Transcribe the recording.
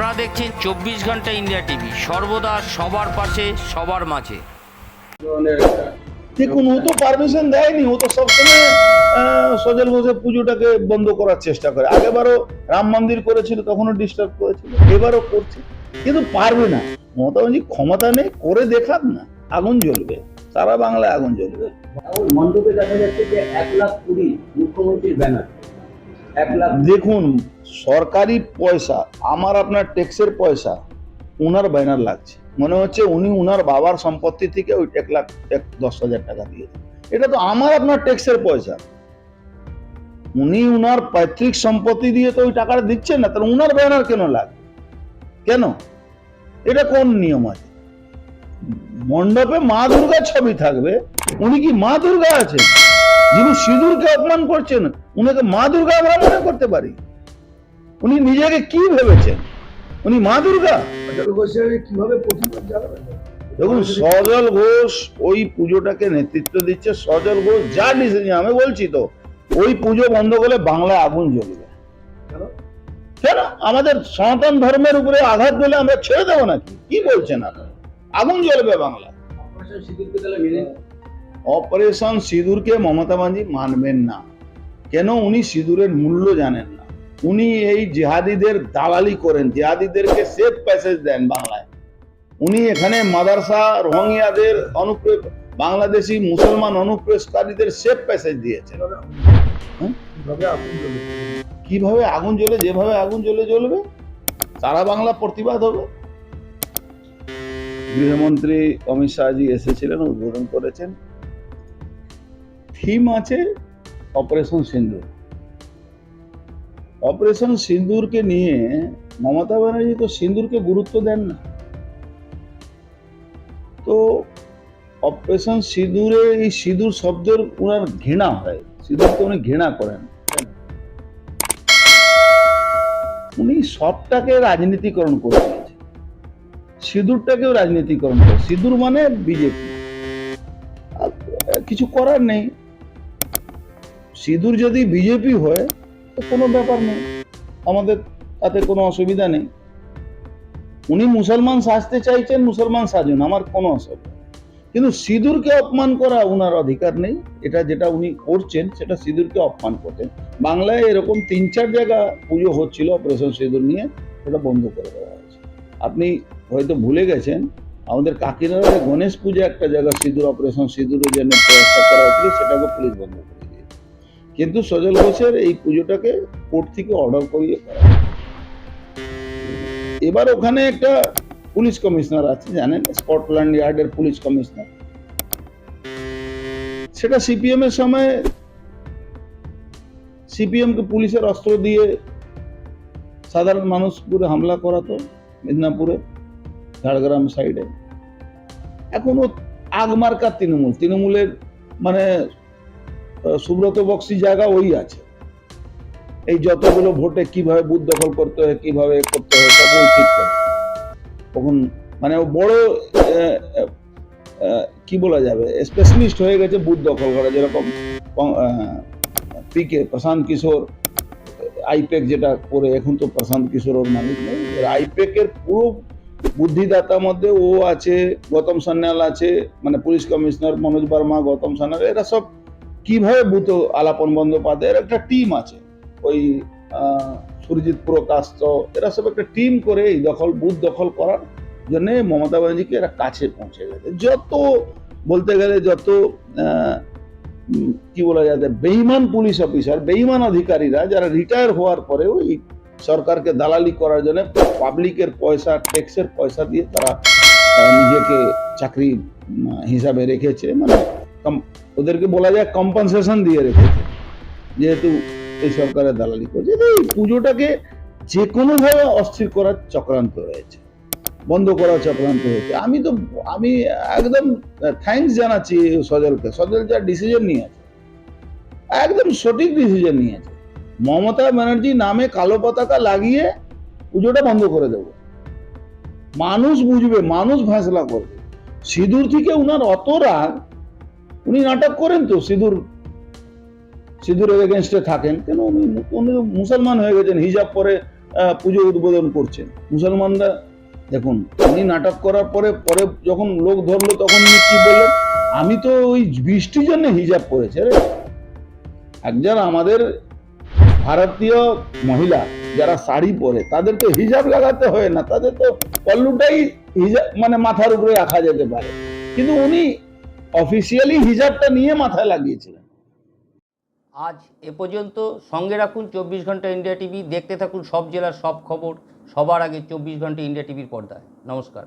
আপনারা দেখছেন চব্বিশ ঘণ্টা ইন্ডিয়া টিভি। সর্বদা সবার পাশে সবার মাঝে। দেখুন ও তো পারমিশন দেয়নি ও তো সবসময় আহ, সজল ঘোষের পুজোটাকে বন্ধ করার চেষ্টা করে। আগেবারও রাম মন্দির করেছিল তখনও ডিস্টার্ব করেছিল। এবারও করছে। কিন্তু পারবে না। মমতা ব্যানার্জি ক্ষমতা নেই করে দেখাক না। আগুন জ্বলবে। সারা বাংলায় আগুন জ্বলবে। মণ্ডপে দেখা যাচ্ছে যে এক লাখ কুড়ি মুখ্যমন্ত্রীর ব্যানার। এক লাখ দেখুন সরকারি পয়সা, আমার আপনার ট্যাক্সের পয়সা, উনার ব্যানার লাগছে। মনে হচ্ছে উনি উনার বাবার সম্পত্তি থেকে ওই এক লাখ, এক, দশ হাজার টাকা দিয়ে এটা তো আমার আপনার ট্যাক্সের পয়সা। উনি উনার পৈতৃক সম্পত্তি দিয়ে তো ওই টাকাটা দিচ্ছেন না, তাহলে উনার ব্যানার কেন লাগবে? কেন? এটা কোন নিয়ম আছে? মণ্ডপে মা দুর্গার ছবি থাকবে, উনি কি মা দুর্গা আছেন? যিনি সিঁদুরকে অপমান করছেন, উনাকে মা দুর্গা আমরা মনে করতে পারি। উনি নিজেকে কি ভেবেছেন? উনি মা দুর্গা? কীভাবে প্রতিবাদ জানাবেন? দেখুন সজল ঘোষ ওই পুজোটাকে নেতৃত্ব দিচ্ছে। সজল ঘোষ যা ডিসিশন আমি বলছি তো ওই পুজো বন্ধ করলে বাংলায় আগুন জ্বলবে। কেন? আমাদের সনাতন ধর্মের উপরে আঘাত দিলে আমরা ছেড়ে দেবো নাকি? কি বলছেন আপনি? আগুন জ্বলবে বাংলা অপারেশন সিঁদুরকে মমতা মানবেন না। কেন? উনি সিঁদুরের মূল্য জানেন না। উনি এই জেহাদিদের দালালি করেন, জেহাদিদেরকে সেফ প্যাসেজ দেন বাংলায়। উনি এখানে মাদারসা, রোহিঙ্গাদের অনুপ্রেস বাংলাদেশি মুসলমান অনুপ্রেসকারীদের সেফ প্যাসেজ দিয়েছেন। হ্যাঁ? কীভাবে আগুন জ্বলে, যেভাবে আগুন জ্বলে জ্বলবে, সারা বাংলা প্রতিবাদ হবে। গৃহমন্ত্রী অমিত শাহজি এসেছিলেন, উদ্বোধন করেছেন। থিম আছে অপারেশন সিন্দুর। অপারেশন সিন্দুরকে নিয়ে মমতা ব্যানার্জি তো সিন্দুরকে গুরুত্ব দেন না। তো অপারেশন সিঁদুরে এই সিঁদুর শব্দের ওনার ঘৃণা হয়। সিঁদুরকে উনি ঘৃণা করেন। উনি সবটাকে রাজনীতিকরণ করে দিয়েছে সিঁদুরটাকেও রাজনীতিকরণ করে সিঁদুর মানে বিজেপি। কিছু করার নেই। সিঁদুর যদি বিজেপি হয় তো কোনো ব্যাপার নেই। আমাদের তাতে কোনো অসুবিধা নেই। উনি মুসলমান সাজতে চাইছেন, মুসলমান সাজুন, আমার কোনো অসুবিধা কিন্তু সিঁদুরকে অপমান করা ওনার অধিকার নেই। এটা যেটা উনি করছেন, সেটা সিঁদুরকে অপমান করতেন বাংলায় এরকম তিন চার জায়গা পুজো হচ্ছিল অপারেশন সিঁদুর নিয়ে, সেটা বন্ধ করে দেওয়া হয়েছে। আপনি হয়তো ভুলে গেছেন, আমাদের কাকিনাড়ার গণেশ পূজা একটা জায়গা, সিঁদুর, অপারেশন সিঁদুরের জন্য করা হয়েছিল, সেটাকে পুলিশ বন্ধ করে কিন্তু সজল ঘোষের এই পুজোটাকে কোর্ট থেকে অর্ডার করিয়ে করা এবার ওখানে একটা পুলিশ কমিশনার আছে, জানেন? স্কটল্যান্ড ইয়ার্ডের পুলিশ কমিশনার। সেটা সিপিএম এর সময় সিপিএম কে পুলিশের অস্ত্র দিয়ে সাধারণ মানুষ পুরো হামলা করাতো মেদিনীপুরে, ঝাড়গ্রাম সাইডে। এখন ও আগমার্কার তৃণমূল। তৃণমূলের মানে সুব্রত বক্সি জায়গা ওই আছে। এই যতগুলো ভোটে কীভাবে বুথ দখল করতে হয়, কীভাবে করতে হয়, সব ওই ঠিক করে। তখন মানে ও বড় কি বলা যাবে স্পেশালিস্ট হয়ে গেছে বুথ দখল করা, যেরকম পিকে প্রশান্ত কিশোর আইপেক যেটা করে, এখন তো প্রশান্ত কিশোর ওর মালিক নেই। আইপেক এর পুরো বুদ্ধিদাতা মধ্যে ও আছে, গৌতম সান্যাল আছে মানে পুলিশ কমিশনার মনোজ বর্মা, গৌতম সান্যাল, এরা সব কীভাবে বুথ আলাপন বন্দ্যোপাধ্যায়ের একটা টিম আছে? ওই সুরজিৎ প্রকাশ এরা সব একটা টিম করে এই দখল বুথ দখল করার জন্যে মমতা ব্যানার্জিকে এরা কাছে পৌঁছে গেছে। যত, বলতে গেলে যত কি বলা যায় বেইমান পুলিশ অফিসার বেইমান অধিকারীরা, যারা রিটায়ার হওয়ার পরেও এই সরকারকে দালালি করার জন্য পাবলিকের পয়সা ট্যাক্সের পয়সা দিয়ে তারা নিজেকে চাকরি হিসাবে রেখেছে। মানে ওদেরকে বলা যায় কম্পনসেশন দিয়ে রেখেছে। যেহেতু এই সরকারের দালালি করছে, এই পুজোটাকে যে কোনোভাবে অস্থির করার চক্রান্ত হয়েছে, বন্ধ করার চক্রান্ত হয়েছে। আমি তো, আমি একদম থ্যাঙ্কস জানাচ্ছি সজলকে। সজল যা ডিসিশন নিয়েছে, একদম সঠিক ডিসিশন নিয়েছে। মমতা ব্যানার্জি নামে কালো পতাকা লাগিয়ে পুজোটা বন্ধ করে দেব। মানুষ বুঝবে, মানুষ ফেসলা করবে। সিঁদুর থেকে উনার অত রাগ উনি নাটক করেন তো, সিঁদুর, সিঁদুরের এগেনস্টে থাকেন। কেন উনি উনি মুসলমান হয়ে গেছেন, হিজাব পরে পুজো উদ্বোধন করছেন। মুসলমানরা, দেখুন, উনি নাটক করার পরে পরে যখন লোক ধরলো, তখন উনি কি বললেন? আমি তো ওই বৃষ্টির জন্য হিজাব পরেছে। রে একজন আমাদের ভারতীয় মহিলা, যারা শাড়ি পরে তাদের তো হিজাব লাগাতে হয় না। তাদের তো পল্লুটাই হিজাব মানে মাথার উপরে রাখা যেতে পারে। কিন্তু উনি অফিসিয়ালি হিজাবটা নিয়ে মাথায় লাগিয়েছিলেন। আজ এ পর্যন্ত সঙ্গে রাখুন চব্বিশ ঘণ্টা ইন্ডিয়া টিভি, দেখতে থাকুন সব জেলার সব খবর, সবার আগে চব্বিশ ঘণ্টা ইন্ডিয়া টিভির পর্দায়। নমস্কার।